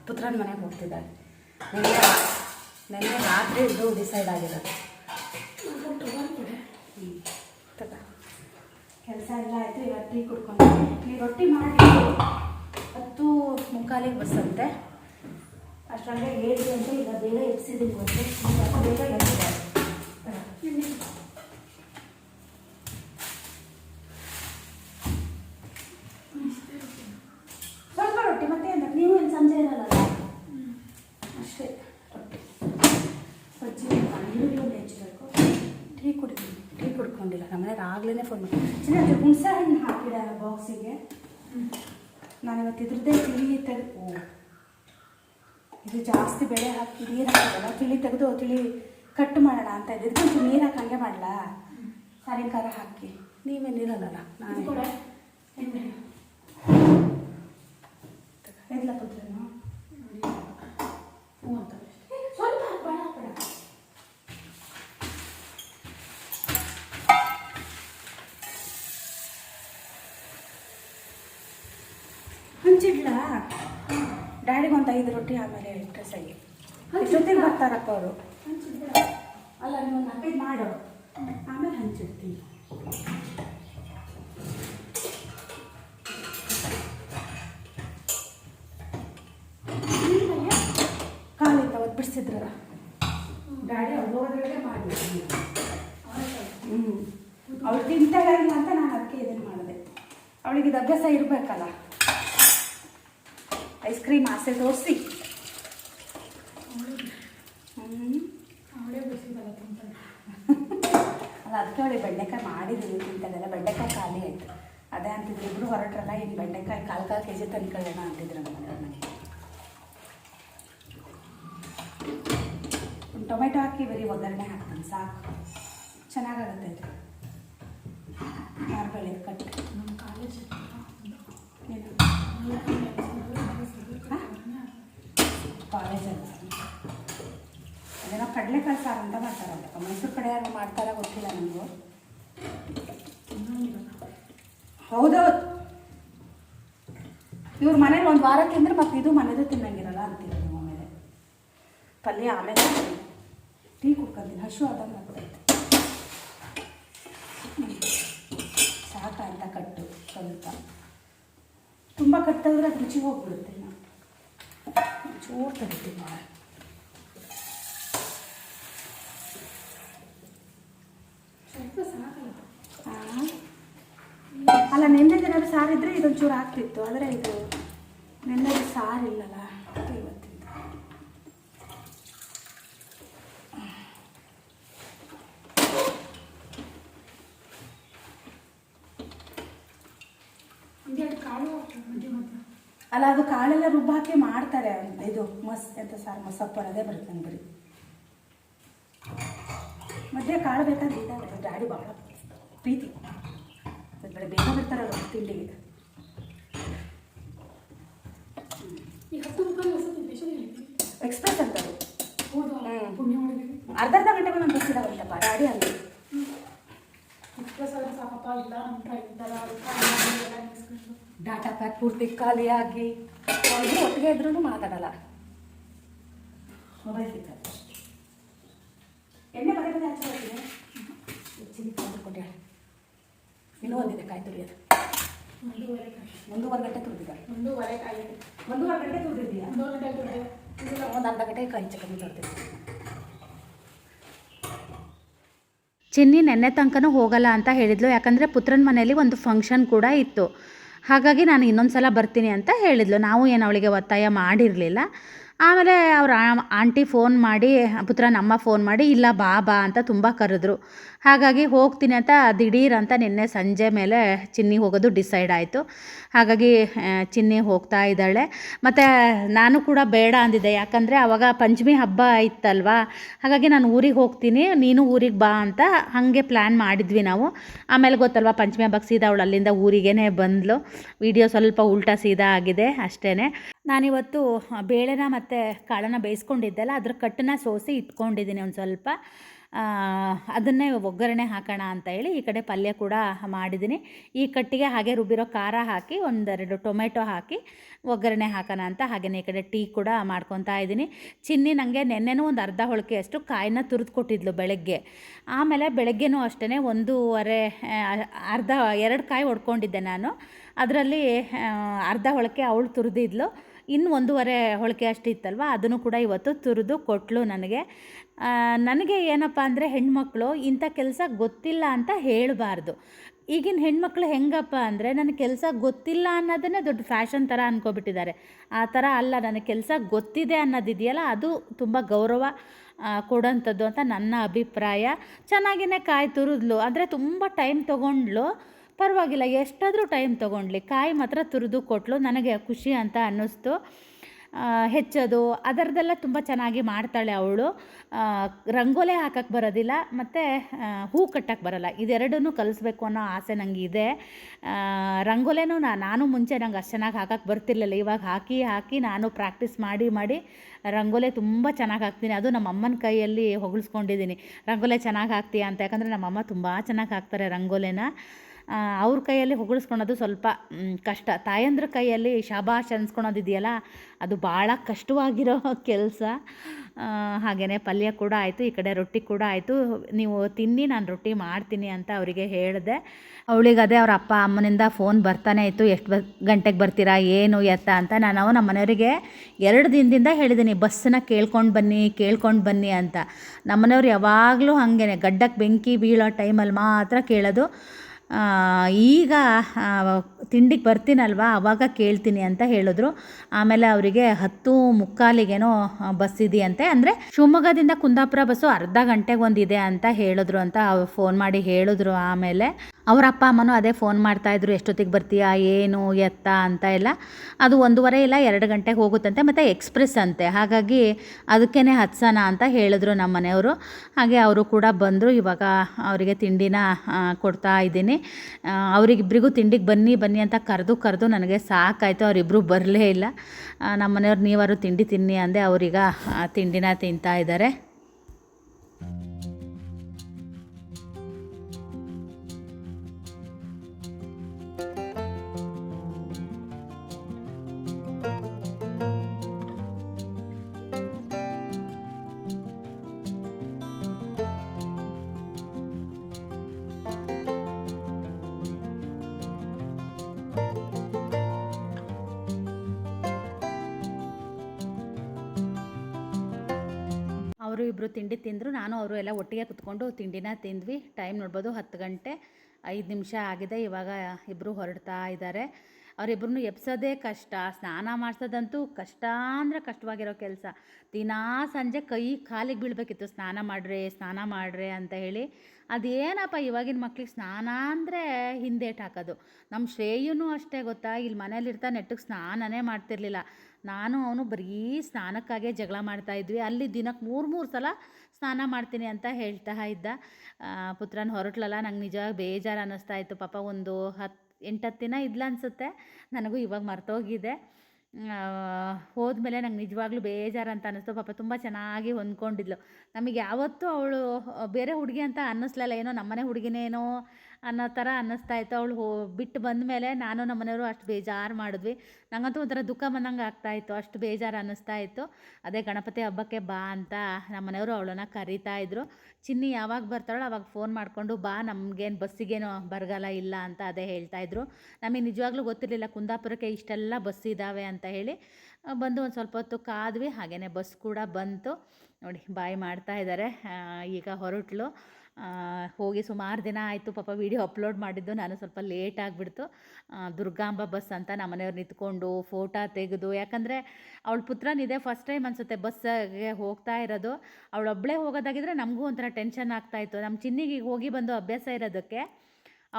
ಪುತ್ರನ ಮನೆಗೆ ಹೋಗ್ತಿದ್ದಾಳೆ ನಿನ್ನೆ ನಿನ್ನೆ ರಾತ್ರಿ ಇದು ಡಿಸೈಡ್ ಆಗಿರೋದು. ಕೆಲಸ ಎಲ್ಲ ಆಯಿತು ಇವತ್ತು ಟೀ ಕುಡ್ಕೊಂಡು ನೀವು ರೊಟ್ಟಿ ಮಾಡಿ ಹತ್ತು ಮುಕ್ಕಾಲಿಗೆ ಬಸ್ಸಂತೆ. ಅಷ್ಟರಲ್ಲೇ ಏಳು ಅಂತ ಇಲ್ಲ ಬೇಗ ಎಬ್ಸಿದ್ದೀನಿ ಗೊತ್ತೆ ಬೇಗ ಎಬ್ಸಿದ್ದಾರೆ ಸ್ವಲ್ಪ ರೊಟ್ಟಿ ಮತ್ತೆ ಏನು ನೀವು ಏನು ಸಂಜೆ ಇರಲ್ಲ ಅಷ್ಟೇ ರೊಟ್ಟಿ ಬಜ್ಜಿ ಈರುಳ್ಳಿ ಒಂದು ಹೆಚ್ಚಬೇಕು ಟೀ ಕುಡಿತೀನಿ ಟೀ ಕುಡ್ಕೊಂಡಿಲ್ಲ ನಮ್ಮನೆಗೆ ಆಗ್ಲೇ ಫೋನ್ ಮಾಡಿ ಚೆನ್ನಾಗಿ ಹುಣಸೆ ಹಣ್ಣು ಹಾಕಿಡ ಬಾಕ್ಸಿಗೆ ನಾನು ಇವತ್ತು ಇದ್ರದ್ದೇ ತಿಳಿ ತೆಗೆದು ಓ ಇದು ಜಾಸ್ತಿ ಬೆಳೆ ಹಾಕಿ ನೀರು ಹಾಕಿದಲ್ಲ ತಿಳಿ ತೆಗೆದು ತಿಳಿ ಕಟ್ ಮಾಡೋಣ ಅಂತ ಇದೆ ಇದು ನೀರು ಹಾಕಿ ಹಂಗೆ ಮಾಡಲಾ? ಖಾರ ಹಾಕಿ? ನೀವೇನಿರಲ್ಲ ನಾನು. ಎಲ್ಲ ಪುತ್ರನು ಸ್ವಲ್ಪ ಅಂತ. ಒಂದು ಐದು ರೊಟ್ಟಿ ಆಮೇಲೆ ಇಟ್ಟರೆ ಸರಿ. ಜೊತೆಗೆ ಬರ್ತಾರಪ್ಪ ಅವರು. ಅಲ್ಲ ನೀವು ನಾಲ್ಕೈದು ಮಾಡು. ಆಮೇಲೆ ಹಂಚಿಡ್ತೀನಿ. ಕಾಲಿಂದ ಬಿಡಿಸಿದ್ರಲ್ಲ ಗಾಡಿ ಅವ್ರು ಹೋಗೋದ್ರೊಳಗೆ ಮಾಡಿ ಹ್ಞೂ ಅವಳು ತಿಂತಾಳೆ ಇಲ್ಲ ಅಂತ ನಾನು ಅದಕ್ಕೆ ಇದನ್ನು ಮಾಡಿದೆ. ಅವಳಿಗೆ ಇದು ಅಭ್ಯಾಸ ಇರಬೇಕಲ್ಲ. ಐಸ್ ಕ್ರೀಮ್ ಆಸೆ ತೋರಿಸಿ. ತಿಂತಾಳೆ. ಅಲ್ಲ ಅದಕ್ಕೆ ಅವಳಿ ಬೆಂಡೆಕಾಯಿ ಮಾಡಿದ್ದೀನಿ ತಿಂತಾಳೆಲ್ಲ ಬೆಂಡೆಕಾಯಿ ಖಾಲಿ ಆಯಿತು. ಅದೇ ಅಂತಿದ್ರು ಇಬ್ಬರು ಹೊರಟ್ರಲ್ಲ ಇನ್ನು ಬೆಂಡೆಕಾಯಿ ಕಾಲು ಕಾಲು ಕೆ ಜಿ ತಂದ್ಕೊಳ್ಳೋಣ ಅಂತಿದ್ರು ನಮ್ಮ ಟೊಮೆಟೊ ಹಾಕಿ ಬರೀ ಒಗ್ಗರಣೆ ಹಾಕ್ತೀನಿ ಸಾಕು. ಚೆನ್ನಾಗಾಗುತ್ತೆ ಇದು. ಮಾರ್ಬಳೆ ಕಟ್ಟು ನಮ್ಮ ಕಾಲೇಜ್ ಕಾಲೇಜಲ್ಲಿ ಅದೇನೋ ಕಡಲೆಕಾಯಿ ಸಾರು ಅಂತ ಮಾಡ್ತಾರಲ್ಲ ಮೈಸೂರು ಕಡೆ ಯಾರು ಮಾಡ್ತಾರ ಗೊತ್ತಿಲ್ಲ ನನಗೂ ಹೌದೌದು. ಇವ್ರ ಮನೇಲಿ ಒಂದು ವಾರ ತಿಂದ್ರೆ ಮತ್ತೆ ಇದು ಮನೇದು ತಿನ್ನಂಗಿರಲ್ಲ ಅಂತೀರ ನಿಮ್ಮ ಆಮೇಲೆ ಪಲ್ಯ ಆಮೇಲೆ. ಟೀ ಕುಡ್ಕೊಂತೀನಿ. ಹಸು ಆದಂಗೆ ಆಗ್ತೈತೆ. ಸಾಕ ಅಂತ ಕಟ್ಟು ಸ್ವಲ್ಪ. ತುಂಬ ಕಟ್ಟಿದ್ರೆ ರುಚಿ ಹೋಗ್ಬಿಡುತ್ತೆ. ಚೂರು ತೆಗಿತೀನಿ ಭಾಳ? ಅಲ್ಲ ನಿನ್ನೆ ದಿನ ಸಾರಿದ್ರೆ ಇದೊಂಚೂರು ಆಗ್ತಿತ್ತು ಆದರೆ ಇದು ನಿನ್ನೆ ಸಾರಿಲ್ಲಲ್ಲ ಇವತ್ತಿಂದ ಒಂದೆರಡು ಕಾಳು ಮಧ್ಯ ಮಧ್ಯೆ. ಅಲ್ಲ ಅದು ಕಾಳೆಲ್ಲ ರುಬ್ಬಾಕಿ ಮಾಡ್ತಾರೆ ಇದು ಮಸ್ ಎಂತ ಸಾರು ಮಸಪ್ಪರ್ ಅದೇ ಬರುತ್ತೆ ನಂಗೆ ಬರೀ. ಮಧ್ಯೆ ಕಾಳು ಬೇಕಾದ್ರೆ ಇದಾಗುತ್ತೆ ಡ್ಯಾಡಿ ಭಾಳ ಪ್ರೀತಿ. ಬೆಳೆ ಬೇಗ ಬರ್ತಾರಲ್ಲ ತಿಂಡಿಗೆ. ಎಕ್ಸ್ಪ್ರೆಸ್ ಅಂತ ಹೌದು. ಹ್ಮ್. ಪುಣ್ಯ ಅರ್ಧ ಅರ್ಧ ಗಂಟೆಗೆ ನಾನು ಬಸ್ ಡ್ಯಾಡಿ ಅಲ್ಲಿ. ಸಾಕಪ್ಪ ಇಲ್ಲ ಡಾಟಾ ಪ್ಯಾಕ್ ಪೂರ್ತಿ ಖಾಲಿಯಾಗಿ. ಇಬ್ಬರು ಒಟ್ಟಿಗೆ ಇದ್ರೂ ಮಾತಾಡಲ್ಲ. ಮೊಬೈಲ್ ಸಿಕ್ಕಲ್ಲ ಎಣ್ಣೆ ಪದೇ ಪದೇ ಹಚ್ಚಿ ಕೊಟ್ಟೆ ಇನ್ನೂ ಒಂದಿದೆ ಕಾಯಿ ತುರಿಯೋದು. ಒಂದೂವರೆ ಒಂದೂವರೆ ಗಂಟೆ ತುರಿದಿದ್ದಾರೆ. ಒಂದೂವರೆ ಕಾಯಿ. ಒಂದೂವರೆ ಗಂಟೆ ತುರಿದಿದ್ಯಾ ಒಂದೂವರೆ ಗಂಟೆ ಇಲ್ಲ ಒಂದು ಅರ್ಧ ಗಂಟೆ ಕಾಯಿ ಚಕ್ಕಿ ತರ್ತೀನಿ. ಚಿನ್ನಿ ನೆನ್ನೆ ತನಕನೂ ಹೋಗಲ್ಲ ಅಂತ ಹೇಳಿದ್ಲು. ಯಾಕಂದರೆ ಪುತ್ರನ ಮನೆಯಲ್ಲಿ ಒಂದು ಫಂಕ್ಷನ್ ಕೂಡ ಇತ್ತು. ಹಾಗಾಗಿ ನಾನು ಇನ್ನೊಂದು ಸಲ ಬರ್ತೀನಿ ಅಂತ ಹೇಳಿದ್ಲು. ನಾವು ಏನು ಅವಳಿಗೆ ಒತ್ತಾಯ ಮಾಡಿರಲಿಲ್ಲ. ಆಮೇಲೆ ಅವ್ರ ಆಂಟಿ ಫೋನ್ ಮಾಡಿ, ಪುತ್ರ ನಮ್ಮ ಫೋನ್ ಮಾಡಿ, ಇಲ್ಲ ಬಾ ಬಾ ಅಂತ ತುಂಬ ಕರೆದ್ರು. ಹಾಗಾಗಿ ಹೋಗ್ತೀನಿ ಅಂತ ದಿಢೀರ್ ಅಂತ ನಿನ್ನೆ ಸಂಜೆ ಮೇಲೆ ಚಿನ್ನಿ ಹೋಗೋದು ಡಿಸೈಡ್ ಆಯಿತು. ಹಾಗಾಗಿ ಚಿನ್ನಿ ಹೋಗ್ತಾ ಇದ್ದಾಳೆ. ಮತ್ತು ನಾನು ಕೂಡ ಬೇಡ ಅಂದಿದ್ದೆ. ಯಾಕಂದರೆ ಅವಾಗ ಪಂಚಮಿ ಹಬ್ಬ ಇತ್ತಲ್ವಾ? ಹಾಗಾಗಿ ನಾನು ಊರಿಗೆ ಹೋಗ್ತೀನಿ, ನೀನು ಊರಿಗೆ ಬಾ ಅಂತ ಹಾಗೆ ಪ್ಲ್ಯಾನ್ ಮಾಡಿದ್ವಿ ನಾವು. ಆಮೇಲೆ ಗೊತ್ತಲ್ವಾ, ಪಂಚಮಿ ಹಬ್ಬಕ್ಕೆ ಸೀದಾ ಅವಳು ಅಲ್ಲಿಂದ ಊರಿಗೇ ಬಂದಳು ವಿಡಿಯೋ ಸ್ವಲ್ಪ ಉಲ್ಟಾ ಸೀದಾ ಆಗಿದೆ ಅಷ್ಟೇ ನಾನಿವತ್ತು ಬೇಳೆನ ಮತ್ತು ಕಾಳನ್ನು ಬೇಯಿಸ್ಕೊಂಡಿದ್ದೆಲ್ಲ, ಅದ್ರ ಕಟ್ಟನ್ನ ಸೋಸಿ ಇಟ್ಕೊಂಡಿದ್ದೀನಿ ಒಂದು ಸ್ವಲ್ಪ. ಅದನ್ನೇ ಒಗ್ಗರಣೆ ಹಾಕೋಣ ಅಂತ ಹೇಳಿ ಈ ಕಡೆ ಪಲ್ಯ ಕೂಡ ಮಾಡಿದ್ದೀನಿ. ಈ ಕಟ್ಟಿಗೆ ಹಾಗೆ ರುಬ್ಬಿರೋ ಖಾರ ಹಾಕಿ, ಒಂದೆರಡು ಟೊಮೆಟೊ ಹಾಕಿ ಒಗ್ಗರಣೆ ಹಾಕೋಣ ಅಂತ ಹಾಗೆಯೇ ಈ ಕಡೆ ಟೀ ಕೂಡ ಮಾಡ್ಕೊತಾ ಇದ್ದೀನಿ. ಚಿನ್ನಿ ನನಗೆ ನೆನ್ನೆನೂ ಒಂದು ಅರ್ಧ ಹೊಳಕೆಯಷ್ಟು ಕಾಯಿನ ತುರಿದು ಕೊಟ್ಟಿದ್ಲು ಬೆಳಗ್ಗೆ. ಆಮೇಲೆ ಬೆಳಗ್ಗೆನೂ ಅಷ್ಟೇ ಒಂದೂವರೆ ಅರ್ಧ, ಎರಡು ಕಾಯಿ ಹೊಡ್ಕೊಂಡಿದ್ದೆ ನಾನು. ಅದರಲ್ಲಿ ಅರ್ಧ ಹೊಳಕೆ ಅವಳು ತುರಿದಿದ್ಲು. ಇನ್ನು ಒಂದೂವರೆ ಹೋಳಿಗೆ ಅಷ್ಟು ಇತ್ತಲ್ವ? ಅದನ್ನು ಕೂಡ ಇವತ್ತು ತುರಿದು ಕೊಟ್ಟಳು ನನಗೆ. ನನಗೆ ಏನಪ್ಪ ಅಂದರೆ ಹೆಣ್ಮಕ್ಳು ಇಂಥ ಕೆಲಸ ಗೊತ್ತಿಲ್ಲ ಅಂತ ಹೇಳಬಾರ್ದು. ಈಗಿನ ಹೆಣ್ಮಕ್ಳು ಹೆಂಗಪ್ಪ ಅಂದರೆ ನನಗೆ ಕೆಲಸ ಗೊತ್ತಿಲ್ಲ ಅನ್ನೋದನ್ನೇ ದೊಡ್ಡ ಫ್ಯಾಷನ್ ಥರ ಅಂದ್ಕೊಬಿಟ್ಟಿದ್ದಾರೆ ಆ ಥರ ಅಲ್ಲ ನನಗೆ ಕೆಲಸ ಗೊತ್ತಿದೆ ಅನ್ನೋದಿದೆಯಲ್ಲ, ಅದು ತುಂಬ ಗೌರವ ಕೊಡೋಂಥದ್ದು ಅಂತ ನನ್ನ ಅಭಿಪ್ರಾಯ. ಚೆನ್ನಾಗಿನೇ ಕಾಯಿ ತುರಿದ್ಲು ಅಂದರೆ ತುಂಬ ಟೈಮ್ ತೊಗೊಂಡ್ಲು ಪರವಾಗಿಲ್ಲ, ಎಷ್ಟಾದರೂ ಟೈಮ್ ತೊಗೊಂಡ್ಲಿ. ಕಾಯಿ ಮಾತ್ರ ತುರಿದು ಕೊಟ್ಟಳು ನನಗೆ ಖುಷಿ ಅಂತ ಅನ್ನಿಸ್ತು. ಹೆಚ್ಚೋದು, ಅದರದ್ದೆಲ್ಲ ತುಂಬ ಚೆನ್ನಾಗಿ ಮಾಡ್ತಾಳೆ ಅವಳು. ರಂಗೋಲೆ ಹಾಕಕ್ಕೆ ಬರೋದಿಲ್ಲ, ಮತ್ತು ಹೂ ಕಟ್ಟಕ್ಕೆ ಬರೋಲ್ಲ. ಇದೆರಡೂ ಕಲಿಸ್ಬೇಕು ಅನ್ನೋ ಆಸೆ ನನಗೆ ಇದೆ ರಂಗೋಲೆನೂ ನಾನು ಮುಂಚೆ ನಂಗೆ ಅಷ್ಟು ಚೆನ್ನಾಗಿ ಹಾಕಕ್ಕೆ ಬರ್ತಿರ್ಲಿಲ್ಲ. ಇವಾಗ ಹಾಕಿ ಹಾಕಿ ನಾನು ಪ್ರಾಕ್ಟೀಸ್ ಮಾಡಿ ಮಾಡಿ ರಂಗೋಲೆ ತುಂಬ ಚೆನ್ನಾಗಿ ಹಾಕ್ತೀನಿ. ಅದು ನಮ್ಮ ಅಮ್ಮನ ಕೈಯಲ್ಲಿ ಹೊಗಳಿಸ್ಕೊಂಡಿದ್ದೀನಿ. ರಂಗೋಲೆ ಚೆನ್ನಾಗಿ ಹಾಕ್ತೀಯ ಅಂತ. ಯಾಕಂದರೆ ನಮ್ಮಮ್ಮ ತುಂಬ ಚೆನ್ನಾಗಿ ಹಾಕ್ತಾರೆ ರಂಗೋಲೆನ. ಅವ್ರ ಕೈಯಲ್ಲಿ ಹೊಗಳಿಸ್ಕೊಳೋದು ಸ್ವಲ್ಪ ಕಷ್ಟ. ತಾಯಂದ್ರ ಕೈಯಲ್ಲಿ ಶಾಬಾಷ್ ಅನ್ಸ್ಕೊಳೋದಿದೆಯಲ್ಲ, ಅದು ಭಾಳ ಕಷ್ಟವಾಗಿರೋ ಕೆಲಸ. ಹಾಗೆಯೇ ಪಲ್ಯ ಕೂಡ ಆಯಿತು, ಈ ಕಡೆ ರೊಟ್ಟಿ ಕೂಡ ಆಯಿತು. ನೀವು ತಿನ್ನಿ, ನಾನು ರೊಟ್ಟಿ ಮಾಡ್ತೀನಿ ಅಂತ ಅವರಿಗೆ ಹೇಳಿದೆ. ಅವಳಿಗೆ ಅದೇ ಅವ್ರ ಅಪ್ಪ ಅಮ್ಮನಿಂದ ಫೋನ್ ಬರ್ತಾನೆ ಇತ್ತು, ಎಷ್ಟು ಗಂಟೆಗೆ ಬರ್ತೀರಾ, ಏನು ಎತ್ತ ಅಂತ. ನಾನು ನಮ್ಮ ಮನೆಯವರಿಗೆ ಎರಡು ದಿನದಿಂದ ಹೇಳಿದ್ದೀನಿ ಬಸ್ಸನ್ನ ಕೇಳ್ಕೊಂಡು ಬನ್ನಿ ಕೇಳ್ಕೊಂಡು ಬನ್ನಿ ಅಂತ. ನಮ್ಮನೆಯವ್ರು ಯಾವಾಗಲೂ ಹಾಗೇನೆ ಗಡ್ಡಕ್ಕೆ ಬೆಂಕಿ ಬೀಳೋ ಟೈಮಲ್ಲಿ ಮಾತ್ರ ಕೇಳೋದು. ಈಗ ತಿಂಡಿಗೆ ಬರ್ತೀನಲ್ವ? ಅವಾಗ ಕೇಳ್ತೀನಿ ಅಂತ ಹೇಳಿದ್ರು. ಆಮೇಲೆ ಅವರಿಗೆ ಹತ್ತು ಮುಕ್ಕಾಲಿಗೇನೋ ಬಸ್ ಇದೆಯಂತೆ. ಅಂದರೆ ಶಿವಮೊಗ್ಗದಿಂದ ಕುಂದಾಪುರ ಬಸ್ಸು ಅರ್ಧ ಗಂಟೆಗೆ ಒಂದಿದೆ ಅಂತ ಹೇಳಿದ್ರು ಅಂತ ಫೋನ್ ಮಾಡಿ ಹೇಳಿದ್ರು ಆಮೇಲೆ. ಅವ್ರ ಅಪ್ಪ ಅಮ್ಮನೂ ಅದೇ ಫೋನ್ ಮಾಡ್ತಾಯಿದ್ರು ಎಷ್ಟೊತ್ತಿಗೆ ಬರ್ತೀಯಾ, ಏನು, ಎತ್ತ ಅಂತ ಎಲ್ಲ. ಅದು ಒಂದೂವರೆ ಇಲ್ಲ, ಎರಡು ಗಂಟೆಗೆ ಹೋಗುತ್ತಂತೆ, ಮತ್ತು ಎಕ್ಸ್ಪ್ರೆಸ್ ಅಂತೆ. ಹಾಗಾಗಿ ಅದಕ್ಕೇ ಹತ್ಸೋಣ ಅಂತ ಹೇಳಿದ್ರು ನಮ್ಮ ಮನೆಯವರು ಹಾಗೆ ಅವರು ಕೂಡ ಬಂದರು, ಇವಾಗ ಅವರಿಗೆ ತಿಂಡಿನ ಕೊಡ್ತಾ ಇದ್ದೀನಿ. ಅವರಿಗಿಬ್ಬರಿಗೂ ತಿಂಡಿಗೆ ಬನ್ನಿ ಬನ್ನಿ ಅಂತ ಕರೆದು ಕರೆದು ನನಗೆ ಸಾಕಾಯಿತು ಅವರಿಬ್ಬರು ಬರಲೇ ಇಲ್ಲ. ನಮ್ಮ ಮನೆಯವ್ರು ನೀವಾರು ತಿಂಡಿ ತಿನ್ನಿ ಅಂದೆ ಅವರೀಗ ತಿಂಡಿನ ತಿಂತಾ ಇದ್ದಾರೆ. ಅವರು ಎಲ್ಲ ಒಟ್ಟಿಗೆ ಕುತ್ಕೊಂಡು ತಿಂಡಿನ ತಿಂದ್ವಿ. ಟೈಮ್ ನೋಡ್ಬೋದು ಹತ್ತು ಗಂಟೆ, ಐದು ನಿಮಿಷ ಆಗಿದೆ. ಇವಾಗ ಇಬ್ಬರು ಹೊರಡ್ತಾ ಇದ್ದಾರೆ. ಅವರಿಬ್ಬರನ್ನು ಎಬ್ಸೋದೇ ಕಷ್ಟ. ಸ್ನಾನ ಮಾಡಿಸೋದಂತೂ ಕಷ್ಟ ಅಂದರೆ ಕಷ್ಟವಾಗಿರೋ ಕೆಲಸ. ದಿನಾ ಸಂಜೆ ಕೈ ಕಾಲಿಗೆ ಬೀಳಬೇಕಿತ್ತು. ಸ್ನಾನ ಮಾಡ್ರೆ ಸ್ನಾನ ಮಾಡ್ರೆ ಅಂತ ಹೇಳಿ. ಅದೇನಪ್ಪ ಇವಾಗಿನ ಮಕ್ಳಿಗೆ ಸ್ನಾನ ಅಂದರೆ ಹಿಂದೇಟು ಹಾಕೋದು. ನಮ್ಮ ಶ್ರೇಯೂ ಅಷ್ಟೇ ಗೊತ್ತಾ ಇಲ್ಲಿ ಮನೇಲಿರ್ತಾ ನೆಟ್ಟಿಗೆ ಸ್ನಾನನೇ ಮಾಡ್ತಿರ್ಲಿಲ್ಲ. ನಾನು ಅವನು ಬರೀ ಸ್ನಾನಕ್ಕಾಗೇ ಜಗಳ ಮಾಡ್ತಾ ಇದ್ವಿ. ಅಲ್ಲಿ ದಿನಕ್ಕೆ ಮೂರು ಮೂರು ಸಲ ಸ್ನಾನ ಮಾಡ್ತೀನಿ ಅಂತ ಹೇಳ್ತಾ ಇದ್ದ. ಪುತ್ರನ ಹೊರಟ್ಲಲ್ಲ, ನಂಗೆ ನಿಜವಾಗಿ ಬೇಜಾರು ಅನ್ನಿಸ್ತಾ ಇತ್ತು. ಪಾಪ ಒಂದು ಹತ್ತು ಎಂಟತ್ತು ದಿನ ಇದ್ಲ ಅನಿಸುತ್ತೆ. ನನಗೂ ಇವಾಗ ಮರ್ತೋಗಿದೆ. ಹೋದ್ಮೇಲೆ ನಂಗೆ ನಿಜವಾಗ್ಲೂ ಬೇಜಾರು ಅಂತ ಅನ್ನಿಸ್ತು ಪಾಪ ತುಂಬ ಚೆನ್ನಾಗಿ ಹೊಂದ್ಕೊಂಡಿದ್ಲು. ನಮಗೆ ಯಾವತ್ತೂ ಅವಳು ಬೇರೆ ಹುಡುಗಿ ಅಂತ ಅನ್ನಿಸ್ಲಿಲ್ಲ ಏನೋ ನಮ್ಮನೆ ಹುಡುಗಿನೇನೋ ಅನ್ನೋ ಥರ ಅನ್ನಿಸ್ತಾ ಇತ್ತು. ಅವಳು ಹೋ, ಬಿಟ್ಟು ಬಂದಮೇಲೆ ನಾನು ನಮ್ಮ ಮನೆಯವರು ಅಷ್ಟು ಬೇಜಾರು ಮಾಡಿದ್ವಿ. ನಂಗಂತೂ ಒಂಥರ ದುಃಖ ಬಂದಂಗೆ ಆಗ್ತಾ ಇತ್ತು. ಅಷ್ಟು ಬೇಜಾರು ಅನ್ನಿಸ್ತಾ ಇತ್ತು. ಅದೇ ಗಣಪತಿ ಹಬ್ಬಕ್ಕೆ ಬಾ ಅಂತ ನಮ್ಮ ಮನೆಯವರು ಅವಳನ್ನ ಕರೀತಾ ಇದ್ರು. ಚಿನ್ನಿ ಯಾವಾಗ ಬರ್ತಾಳೋ ಅವಾಗ ಫೋನ್ ಮಾಡಿಕೊಂಡು ಬಾ, ನಮಗೇನು ಬಸ್ಸಿಗೇನು ಬರಗಾಲ ಇಲ್ಲ ಅಂತ ಅದೇ ಹೇಳ್ತಾ ಇದ್ರು. ನಮಗೆ ನಿಜವಾಗ್ಲೂ ಗೊತ್ತಿರಲಿಲ್ಲ ಕುಂದಾಪುರಕ್ಕೆ ಇಷ್ಟೆಲ್ಲ ಬಸ್ ಇದ್ದಾವೆ ಅಂತ ಹೇಳಿ. ಬಂದು ಒಂದು ಸ್ವಲ್ಪ ಹೊತ್ತು ಕಾದ್ವಿ. ಹಾಗೆಯೇ ಬಸ್ ಕೂಡ ಬಂತು. ನೋಡಿ, ಬಾಯಿ ಮಾಡ್ತಾ ಇದ್ದಾರೆ. ಈಗ ಹೊರಟ್ಲು. ಹೋಗಿ ಸುಮಾರು ದಿನ ಆಯಿತು ಪಾಪ ವೀಡಿಯೋ ಅಪ್ಲೋಡ್ ಮಾಡಿದ್ದು. ನಾನು ಸ್ವಲ್ಪ ಲೇಟ್ ಆಗಿಬಿಡ್ತು. ದುರ್ಗಾಂಬ ಬಸ್ ಅಂತ ನಮ್ಮ ಮನೆಯವ್ರು ನಿಂತ್ಕೊಂಡು ಫೋಟೋ ತೆಗೆದು, ಯಾಕಂದರೆ ಅವಳ ಪುತ್ರನಿದೆ ಫಸ್ಟ್ ಟೈಮ್ ಅನಿಸುತ್ತೆ ಬಸ್ಸಿಗೆ ಹೋಗ್ತಾ ಇರೋದು. ಅವಳೊಬ್ಬಳೇ ಹೋಗೋದಾಗಿದ್ರೆ ನಮಗೂ ಒಂಥರ ಟೆನ್ಷನ್ ಆಗ್ತಾಯಿತ್ತು ನಮ್ಮ ಚಿನ್ನಿಗೆ ಹೋಗಿ ಬಂದು ಅಭ್ಯಾಸ ಇರೋದಕ್ಕೆ,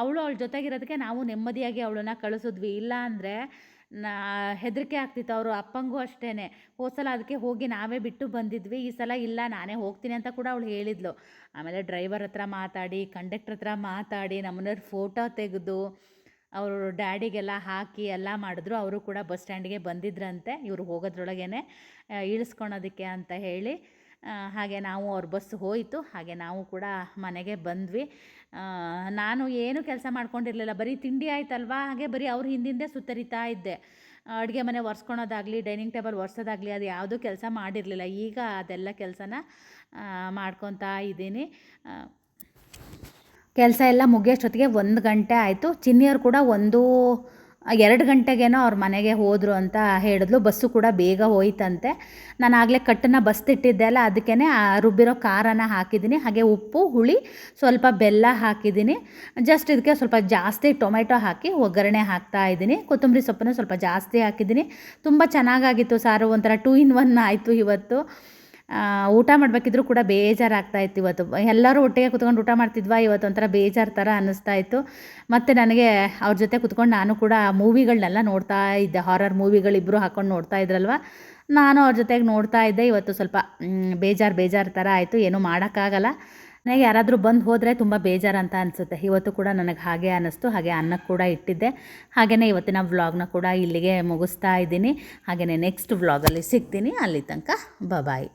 ಅವಳು ಅವಳ ಜೊತೆಗಿರೋದಕ್ಕೆ ನಾವು ನೆಮ್ಮದಿಯಾಗಿ ಅವಳನ್ನ ಕಳಿಸಿದ್ವಿ. ಇಲ್ಲ ಅಂದರೆ ನಾ ಹೆದರಿಕೆ ಆಗ್ತಿತ್ತು. ಅವರು ಅಪ್ಪಂಗೂ ಅಷ್ಟೇ ಹೋದ ಸಲ ಅದಕ್ಕೆ ಹೋಗಿ ನಾವೇ ಬಿಟ್ಟು ಬಂದಿದ್ವಿ. ಈ ಸಲ ಇಲ್ಲ, ನಾನೇ ಹೋಗ್ತೀನಿ ಅಂತ ಕೂಡ ಅವಳು ಹೇಳಿದ್ಲು. ಆಮೇಲೆ ಡ್ರೈವರ್ ಹತ್ರ ಮಾತಾಡಿ, ಕಂಡಕ್ಟ್ರ್ ಹತ್ರ ಮಾತಾಡಿ, ನಮ್ಮನೆಯವ್ರ ಫೋಟೋ ತೆಗೆದು ಅವರು ಡ್ಯಾಡಿಗೆಲ್ಲ ಹಾಕಿ ಎಲ್ಲ ಮಾಡಿದ್ರು. ಅವರು ಕೂಡ ಬಸ್ ಸ್ಟ್ಯಾಂಡಿಗೆ ಬಂದಿದ್ರಂತೆ. ಇವರು ಹೋಗೋದ್ರೊಳಗೇ ಇಳಿಸ್ಕೊಳೋದಕ್ಕೆ ಅಂತ ಹೇಳಿ ಹಾಗೆ ನಾವು ಅವ್ರ ಬಸ್ ಹೋಯಿತು. ಹಾಗೆ ನಾವು ಕೂಡ ಮನೆಗೆ ಬಂದ್ವಿ. ನಾನು ಏನು ಕೆಲಸ ಮಾಡ್ಕೊಂಡಿರಲಿಲ್ಲ. ಬರೀ ತಿಂಡಿ ಆಯ್ತಲ್ವಾ? ಹಾಗೆ ಬರೀ ಅವ್ರ ಹಿಂದಿಂದೆ ಸುತ್ತರಿತಾ ಇದ್ದೆ. ಅಡುಗೆ ಮನೆ ಒರೆಸ್ಕೊಳೋದಾಗಲಿ, ಡೈನಿಂಗ್ ಟೇಬಲ್ ಒರೆಸೋದಾಗಲಿ, ಅದು ಯಾವುದೂ ಕೆಲಸ ಮಾಡಿರಲಿಲ್ಲ. ಈಗ ಅದೆಲ್ಲ ಕೆಲಸನ ಮಾಡ್ಕೊತಾ ಇದ್ದೀನಿ. ಕೆಲಸ ಎಲ್ಲ ಮುಗಿಯೋಷ್ಟೊತ್ತಿಗೆ ಒಂದು ಗಂಟೆ ಆಯಿತು. ಚಿನ್ನಿಯರು ಕೂಡ ಒಂದು ಎರಡು ಗಂಟೆಗೇನೋ ಅವ್ರ ಮನೆಗೆ ಹೋದರು ಅಂತ ಹೇಳಿದ್ಲು. ಬಸ್ಸು ಕೂಡ ಬೇಗ ಹೋಯ್ತಂತೆ. ನಾನು ಆಗಲೇ ಕಟ್ಟನ್ನು ಬಸ್ತಿಟ್ಟಿದ್ದೆ ಅಲ್ಲ ಅದಕ್ಕೇ ರುಬ್ಬಿರೋ ಖಾರನ ಹಾಕಿದ್ದೀನಿ. ಹಾಗೆ ಉಪ್ಪು, ಹುಳಿ, ಸ್ವಲ್ಪ ಬೆಲ್ಲ ಹಾಕಿದ್ದೀನಿ. ಜಸ್ಟ್ ಇದಕ್ಕೆ ಸ್ವಲ್ಪ ಜಾಸ್ತಿ ಟೊಮೆಟೊ ಹಾಕಿ ಒಗ್ಗರಣೆ ಹಾಕ್ತಾ ಇದ್ದೀನಿ. ಕೊತ್ತಂಬರಿ ಸೊಪ್ಪನ್ನು ಸ್ವಲ್ಪ ಜಾಸ್ತಿ ಹಾಕಿದ್ದೀನಿ. ತುಂಬ ಚೆನ್ನಾಗಾಗಿತ್ತು ಸಾರು, ಒಂಥರ ಟೂ ಇನ್ ಒನ್ ಆಯಿತು ಇವತ್ತು. ಊಟ ಮಾಡಬೇಕಿದ್ರೂ ಕೂಡ ಬೇಜಾರಾಗ್ತಾ ಇತ್ತು ಇವತ್ತು. ಎಲ್ಲರೂ ಒಟ್ಟಿಗೆ ಕುತ್ಕೊಂಡು ಊಟ ಮಾಡ್ತಿದ್ವಾ ಇವತ್ತು ಒಂಥರ ಬೇಜಾರು ಥರ ಅನ್ನಿಸ್ತಾ ಇತ್ತು. ಮತ್ತು ನನಗೆ ಅವ್ರ ಜೊತೆ ಕುತ್ಕೊಂಡು ನಾನು ಕೂಡ ಮೂವಿಗಳನ್ನೆಲ್ಲ ನೋಡ್ತಾ ಇದ್ದೆ. ಹಾರರ್ ಮೂವಿಗಳಿಬ್ಬರು ಹಾಕ್ಕೊಂಡು ನೋಡ್ತಾ ಇದ್ರಲ್ವ? ನಾನು ಅವ್ರ ಜೊತೆಗೆ ನೋಡ್ತಾ ಇದ್ದೆ. ಇವತ್ತು ಸ್ವಲ್ಪ ಬೇಜಾರು ಬೇಜಾರು ಥರ ಆಯಿತು. ಏನೂ ಮಾಡೋಕ್ಕಾಗಲ್ಲ. ನನಗೆ ಯಾರಾದರೂ ಬಂದು ಹೋದರೆ ತುಂಬ ಬೇಜಾರು ಅಂತ ಅನಿಸುತ್ತೆ. ಇವತ್ತು ಕೂಡ ನನಗೆ ಹಾಗೆ ಅನ್ನಿಸ್ತು. ಹಾಗೆ ಅನ್ನ ಕೂಡ ಇಟ್ಟಿದ್ದೆ. ಹಾಗೆಯೇ ಇವತ್ತಿನ ವ್ಲಾಗ್ನ ಕೂಡ ಇಲ್ಲಿಗೆ ಮುಗಿಸ್ತಾ ಇದ್ದೀನಿ. ಹಾಗೆಯೇ ನೆಕ್ಸ್ಟ್ ವ್ಲಾಗಲ್ಲಿ ಸಿಗ್ತೀನಿ. ಅಲ್ಲಿ ತನಕ ಬಾಯ್